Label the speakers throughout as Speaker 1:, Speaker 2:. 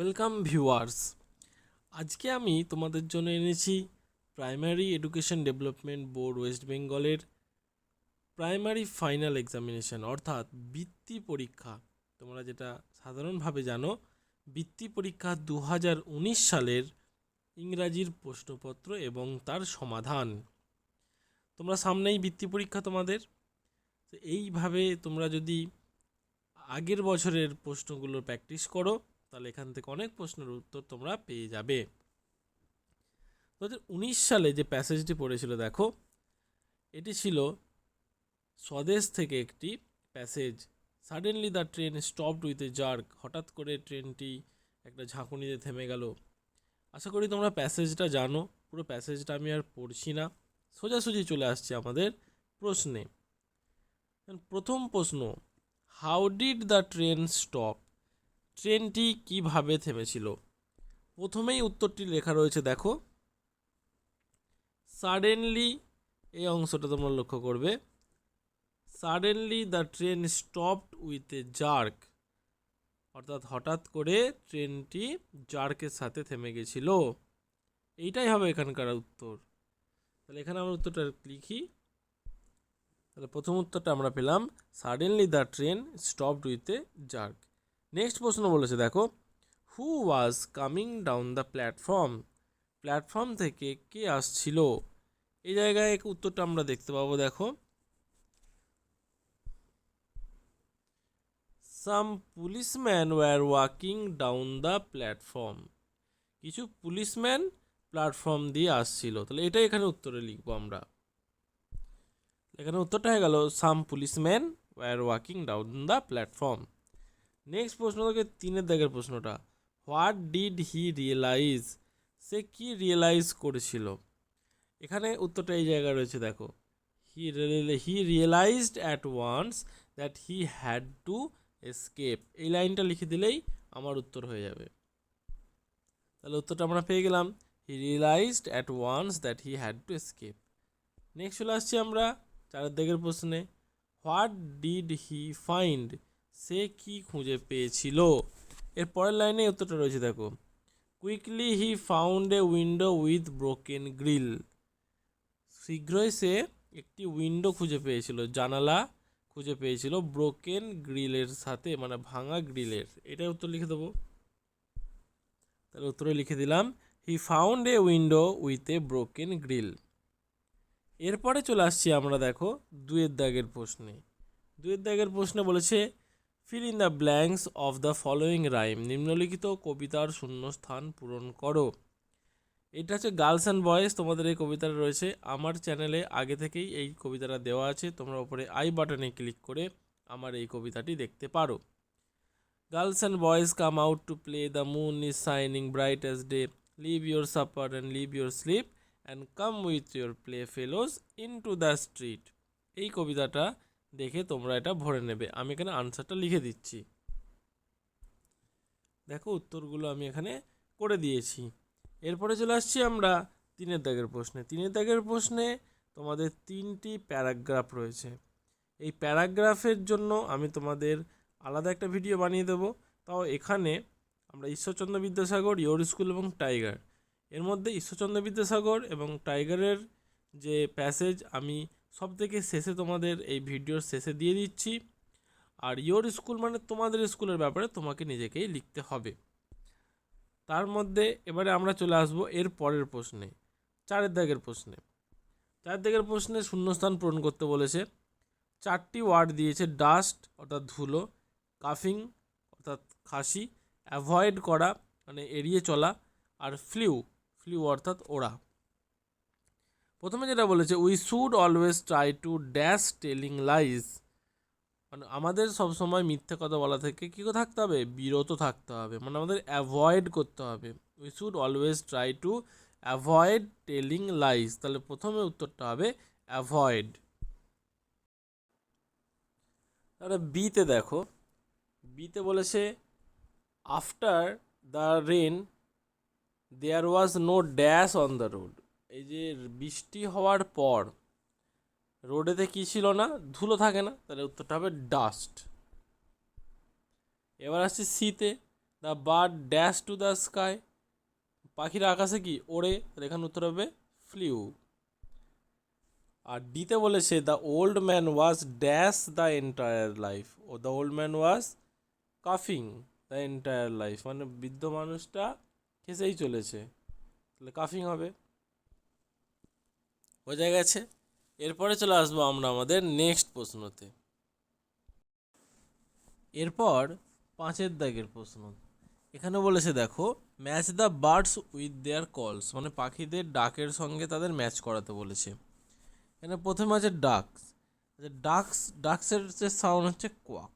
Speaker 1: Welcome viewers. আজকে আমি তোমাদের জন্য এনেছি primary education development board west বেঙ্গলের প্রাইমারি ফাইনাল এক্সামিনেশন, অর্থাৎ বৃত্তি পরীক্ষা। তোমরা যেটা সাধারণভাবে জানো, বৃত্তি পরীক্ষা দু উনিশ সালের ইংরাজির প্রশ্নপত্র এবং তার সমাধান। তোমরা সামনেই বৃত্তি পরীক্ষা তোমাদের। এইভাবে তোমরা যদি আগের বছরের প্রশ্নগুলো প্র্যাকটিস করো তাহলে এখান থেকে অনেক প্রশ্নের উত্তর তোমরা পেয়ে যাবে। দু হাজার উনিশ সালে যে প্যাসেজটি পড়েছিল, দেখো, এটি ছিল স্বদেশ থেকে একটি passage. Suddenly the train stopped with a jerk হঠাৎ করে ট্রেনটি একটা ঝাঁকুনিতে থেমে গেল। আশা করি তোমরা প্যাসেজটা জানো। পুরো প্যাসেজটা আমি আর পড়ছি না। সোজাসুজি চলে আসছে আমাদের প্রশ্নে। প্রথম প্রশ্ন how did the train stop ট্রেনটি কীভাবে থেমেছিল? প্রথমেই উত্তরটি লেখা রয়েছে, দেখো। সাডেনলি এই অংশটা তোমরা লক্ষ্য করবে। Suddenly the train stopped with a jerk অর্থাৎ হঠাৎ করে ট্রেনটি জার্কের সাথে থেমে গেছিল। এইটাই হবে এখানকার উত্তর। তাহলে এখানে আমরা উত্তরটা লিখি। তাহলে প্রথম উত্তরটা আমরা পেলাম suddenly the train stopped with a jerk next প্রশ্ন বলেছে, দেখো who was coming down the platform platform থেকে কে আসছিল? এই জায়গায় উত্তরটা আমরা দেখতে পাবো, দেখো। Some policeman were walking down the platform কিছু পুলিশম্যান প্ল্যাটফর্ম দিয়ে আসছিল। তাহলে এটাই এখানে উত্তরে লিখব আমরা। এখানে উত্তরটা হয়ে গেল some policeman were walking down the platform next প্রশ্ন থেকে তিনের দাগের প্রশ্নটা। হোয়াট ডিড হি রিয়েলাইজ সে কি রিয়েলাইজ করেছিল? এখানে উত্তরটা এই জায়গায় রয়েছে, দেখো। He he realised at once that he had to escape এই লাইনটা লিখে দিলেই আমার উত্তর হয়ে যাবে। তাহলে উত্তরটা আমরা পেয়ে গেলাম। He realised at once that he had to escape next চলে আসছি আমরা চারের দিকের প্রশ্নে। হোয়াট ডিড হি ফাইন্ড সে কি খুঁজে পেয়েছিল? এর পরের লাইনে উত্তরটা রয়েছে, দেখো। Quickly he found a window with broken grill শীঘ্রই সে একটি উইন্ডো খুঁজে পেয়েছিল, জানালা খুঁজে পেয়েছিল ব্রোকেন গ্রিলের সাথে মানে ভাঙা গ্রিলের এটাই উত্তর লিখে দেবো। তাহলে উত্তরে লিখে দিলাম he found a window with a broken grill এরপরে চলে আসছি আমরা, দেখো, দুয়ের দাগের প্রশ্নে। দুয়ের দাগের প্রশ্নে বলেছে fill in the blanks of the following rhyme নিম্নলিখিত কবিতার শূন্যস্থান পূরণ করো। এটা হচ্ছে গার্লস অ্যান্ড বয়েজ তোমাদের এই কবিতাটা রয়েছে। আমার চ্যানেলে আগে থেকেই এই কবিতাটা দেওয়া আছে। তোমরা ওপরে আই বাটনে ক্লিক করে আমার এই কবিতাটি দেখতে পারো। Girls and boys come out to play the moon is shining bright as day leave your supper and leave your sleep and come with your playfellows into the street এই কবিতাটা দেখে তোমরা এটা ভরে নেবে। আমি এখানে আনসারটা লিখে দিচ্ছি। দেখো, উত্তরগুলো আমি এখানে করে দিয়েছি। এরপরে চলে আসছি আমরা তিনের দাগের প্রশ্নে। তিনের দাগের প্রশ্নে তোমাদের তিনটি প্যারাগ্রাফ রয়েছে। এই প্যারাগ্রাফের জন্য আমি তোমাদের আলাদা একটা ভিডিও বানিয়ে দেবো। তাও এখানে আমরা ঈশ্বরচন্দ্র বিদ্যাসাগর, ইয়োর স্কুল এবং টাইগার। এর মধ্যে ঈশ্বরচন্দ্র বিদ্যাসাগর এবং টাইগারের যে প্যাসেজ আমি সব থেকে শেষে তোমাদের এই ভিডিওর শেষে দিয়ে দিচ্ছি। আর ইয়োর স্কুল মানে তোমাদের স্কুলের ব্যাপারে তোমাকে নিজেকেই লিখতে হবে। তার মধ্যে এবারে আমরা চলে আসব এর পরের প্রশ্নে চারের দাগের প্রশ্নে। চারের দাগের প্রশ্নে শূন্যস্থান পূরণ করতে বলেছে, চারটি ওয়ার্ড দিয়েছে ডাস্ট অর্থাৎ ধুলো কাফিং অর্থাৎ খাসি অ্যাভয়েড করা মানে এড়িয়ে চলা, আর ফ্লিউ ফ্লিউ অর্থাৎ ওড়া। প্রথমে যেটা বলেছে we should always try to dash telling lies মানে আমাদের সবসময় মিথ্যে কথা বলা থেকে কী থাকতে হবে? বিরত থাকতে হবে। মানে আমাদের অ্যাভয়েড করতে হবে। We should always try to avoid telling lies তাহলে প্রথমে উত্তরটা হবে অ্যাভয়েড তাহলে বিতে দেখো, বিতে বলেছে after the rain there was no dash on the road এই যে বৃষ্টি হওয়ার পর রোডেতে কী ছিল না? ধুলো থাকে না? তাহলে উত্তরটা হবে ডাস্ট এবার আসছে শীতে the bird dash to the sky পাখিরা আকাশে কি? ওড়ে। তাহলে এখানে উত্তর হবে ফ্লিউ আর ডিতে বলেছে the old man was dash the entire life O the old man was কাফিং দ্য এন্টায়ার লাইফ মানে বৃদ্ধ মানুষটা খেসেই চলেছে। তাহলে কাফিং হবে। বোঝা গেছে? এরপরে চলে আসব আমরা আমাদের নেক্সট প্রশ্নতে। এরপর পাঁচের দাগের প্রশ্ন। এখানে বলেছে, দেখো match the birds with their calls মানে পাখিদের ডাকের সঙ্গে তাদের ম্যাচ করাতে বলেছে। এখানে প্রথমে আছে ডাকস ডাকস ডাকসের যে সাউন্ড হচ্ছে কোয়াক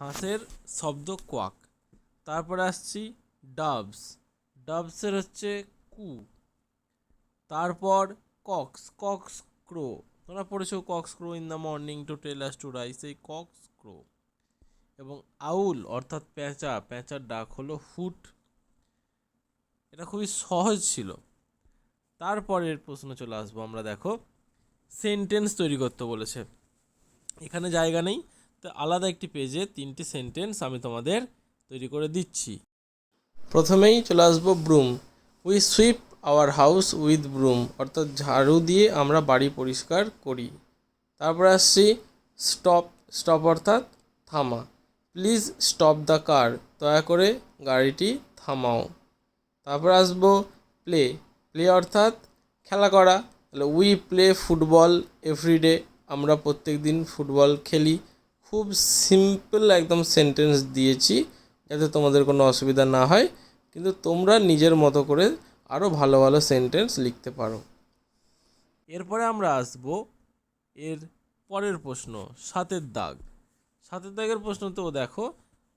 Speaker 1: হাঁসের শব্দ কোয়াক তারপরে আসছি ডাবস ডাবসের হচ্ছে কু তারপর কক্স কক্স ক্রো তোমরা পড়েছো cocks crow in the morning to tell us to rise এই কক্স ক্রো এবং আউল, অর্থাৎ প্যাঁচা, প্যাঁচার ডাক হলো হুট। এটা খুবই সহজ ছিল। তারপরের প্রশ্ন চলে আসব আমরা, দেখো। সেন্টেন্স তৈরি করতে বলেছে। এখানে জায়গা নেই, তো আলাদা একটি পেজে তিনটি সেন্টেন্স আমি তোমাদের তৈরি করে দিচ্ছি। প্রথমেই চলে আসব broom. We sweep our house with broom অর্থাৎ ঝাড়ু দিয়ে আমরা বাড়ি পরিষ্কার করি। তারপর আসছি স্টপ স্টপ অর্থাৎ থামা। প্লিজ স্টপ দ্য কার দয়া করে গাড়িটি থামাও। তারপর আসব প্লে প্লে অর্থাৎ খেলা করা। তাহলে উই প্লে ফুটবল এভরিডে আমরা প্রত্যেক দিন ফুটবল খেলি। খুব সিম্পল একদম সেন্টেন্স দিয়েছি, যাতে তোমাদের কোনো অসুবিধা না হয়। কিন্তু তোমরা নিজের মতো করে আরও ভালো ভালো সেন্টেন্স লিখতে পারো। এরপরে আমরা আসব এর পরের প্রশ্ন, সাতের দাগ। সাতের দাগের প্রশ্নতেও দেখো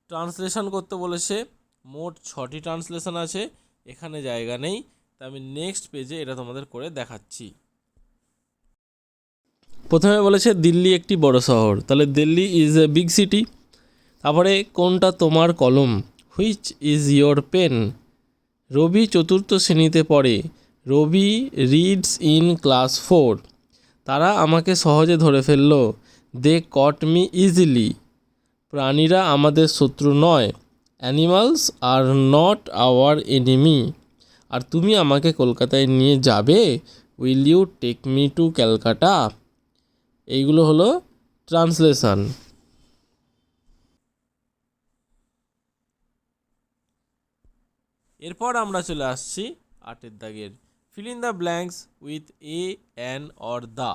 Speaker 1: ট্রান্সলেশন করতে বলেছে, মোট ছটি ট্রান্সলেশন আছে, এখানে জায়গা নেই, তা আমি নেক্সট পেজে এটা তোমাদের করে দেখাচ্ছি। প্রথমে বলেছে, দিল্লি একটি বড় শহর, তাহলে Delhi is a big city তারপরে, কোনটা তোমার কলম? Which is your pen Rabi চতুর্থ শ্রেণীতে পড়ে। Rabi reads in class four তারা আমাকে সহজে ধরে ফেলল দে কট মি ইজিলি প্রাণীরা আমাদের শত্রু নয়। Animals are not our enemy আর তুমি আমাকে কলকাতায় নিয়ে যাবে? Will you take me to Calcutta এইগুলো হলো ট্রান্সলেশন এরপর আমরা চলে আসছি আটের দাগের। Fill in the blanks with a an or the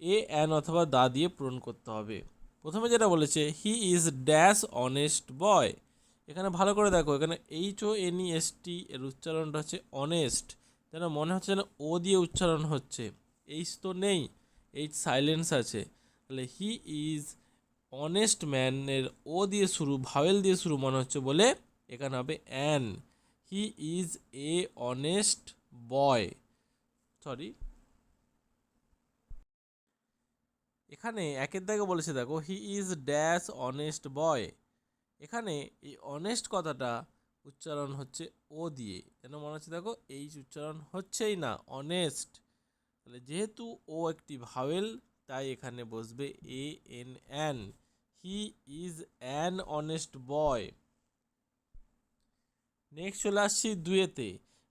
Speaker 1: a an অথবা দা দিয়ে পূরণ করতে হবে। প্রথমে যেটা বলেছে he is dash honest boy এখানে ভালো করে দেখো, এখানে H O N S T এর উচ্চারণটা হচ্ছে অনেস্ট যেন মনে হচ্ছে যেন ও দিয়ে উচ্চারণ হচ্ছে। এইচ তো নেই এইচ সাইলেন্স আছে। তাহলে হি ইজ অনেস্ট ম্যানের ও দিয়ে শুরু ভাওয়েল দিয়ে শুরু মনে হচ্ছে বলে, এখানে হবে an he is a honest boy sorry এখানে একের দাগে বলেছে, দেখো he is dash honest boy এখানে এই অনেস্ট কথাটা উচ্চারণ হচ্ছে ও দিয়ে। যেন মনে হচ্ছে, দেখো এই উচ্চারণ হচ্ছেই না অনেস্ট তাহলে যেহেতু ও একটি ভাওয়েল তাই এখানে বসবে a n an he is an honest boy next চলে আসছি দুয়েতে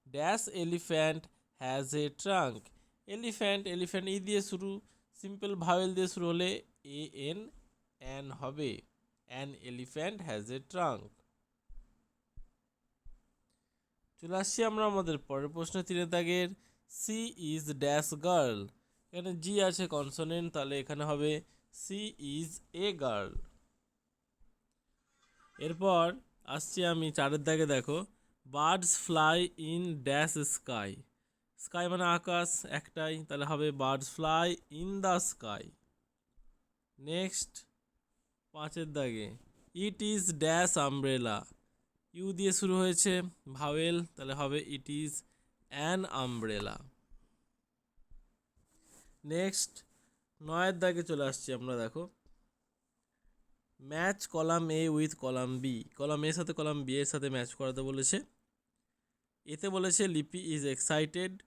Speaker 1: dash elephant has a trunk elephant elephant E দিয়ে শুরু। সিম্পল ভাওয়েল দিয়ে শুরু হলে এ এন অ্যান হবে। An elephant has a trunk চলে আসছি আমরা আমাদের পরের প্রশ্ন তিনে দাগের। সি ইজ ড্যাশ গার্ল এখানে জি আছে কনসোনেন্ট তাহলে এখানে হবে সি ইজ এ গার্ল এরপর আসছি আমি চারের দাগে, দেখো। Birds fly in dash sky. Sky মানে আকাশ, একটাই, তাহলে হবে birds fly in the sky. Next, পাঁচের দাগে। It is dash umbrella. U দিয়ে শুরু হয়েছে ভাওয়েল, তাহলে হবে it is an umbrella. Next, নয়ের দাগে চলে আসছি আমরা, দেখো। Match column A with column B. Column এর সাথে কলাম বি এর সাথে ম্যাচ করাতে বলেছে। এতে বলেছে লিপি ইজ এক্সাইটেড।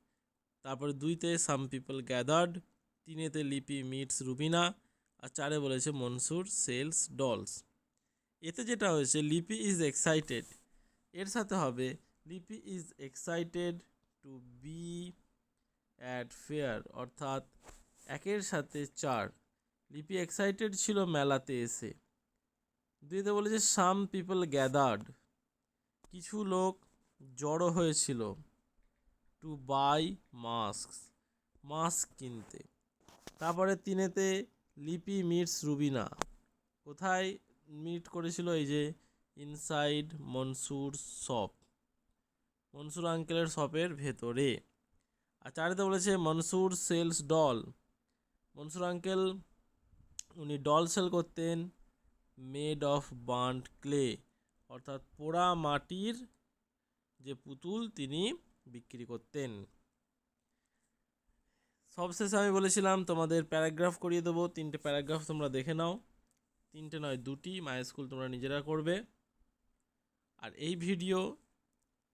Speaker 1: তারপরে দুইতে সাম পিপল গ্যাদার্ড। তিনেতে লিপি মিটস রুবিনা। আর চারে বলেছে মনসুর সেলস ডলস। এতে যেটা হয়েছে, লিপি ইজ এক্সাইটেড। এর সাথে হবে, Lipi is excited to be at fair, অর্থাৎ একের সাথে চার। লিপি এক্সাইটেড ছিল মেলাতে এসে। দুইতে বলেছে সাম পিপল গ্যাদার্ড কিছু লোক জড়ো হয়েছিল টু বাই মাস্ক মাস্ক কিনতে। তারপরে তিনেতে লিপি মিটস রুবিনা। কোথায় মিট করেছিল? এই যে ইনসাইড মনসুর শপ মনসুর আঙ্কেলের শপের ভেতরে। আর চারিতে বলেছে Mansur sells doll Mansur uncle উনি ডল সেল করতেন। মেড অফ বান্ট ক্লে অর্থাৎ পোড়া মাটির যে পুতুল তিনি বিক্রি করতেন। সবশেষে আমি বলেছিলাম, তোমাদের প্যারাগ্রাফ করিয়ে দেবো। তিনটে প্যারাগ্রাফ তোমরা দেখে নাও। তিনটে নয়, দুটি মাই স্কুল তোমরা নিজেরা করবে। আর এই ভিডিও,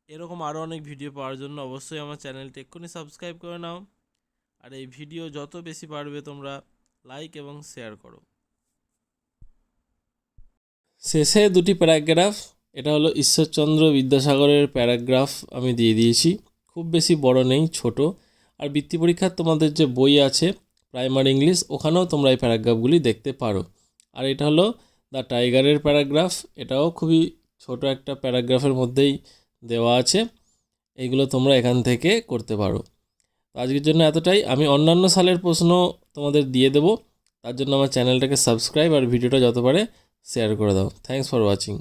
Speaker 1: এরকম আরও অনেক ভিডিও পাওয়ার জন্য অবশ্যই আমার চ্যানেলটি এক্ষুনি সাবস্ক্রাইব করে নাও। আর এই ভিডিও যত বেশি পারবে তোমরা লাইক এবং শেয়ার করো। শেষে দুটি প্যারাগ্রাফ, এটা হলো ঈশ্বরচন্দ্র বিদ্যাসাগরের প্যারাগ্রাফ আমি দিয়ে দিয়েছি। খুব বেশি বড় নেই, ছোট। আর বৃত্তি পরীক্ষার তোমাদের যে বই আছে প্রাইমারি ইংলিশ ওখানেও তোমরা এই প্যারাগ্রাফগুলি দেখতে পারো। আর এটা হলো দ্য টাইগারের প্যারাগ্রাফ, এটাও খুবই ছোট একটা প্যারাগ্রাফের মধ্যেই দেওয়া আছে। এইগুলো তোমরা এখান থেকে করতে পারো। তো আজকের জন্য এতটাই। আমি অন্যান্য সালের প্রশ্ন তোমাদের দিয়ে দেবো। তার জন্য আমার চ্যানেলটাকে সাবস্ক্রাইব আর ভিডিওটা যত পারে শেয়ার করে দাও। Thanks for watching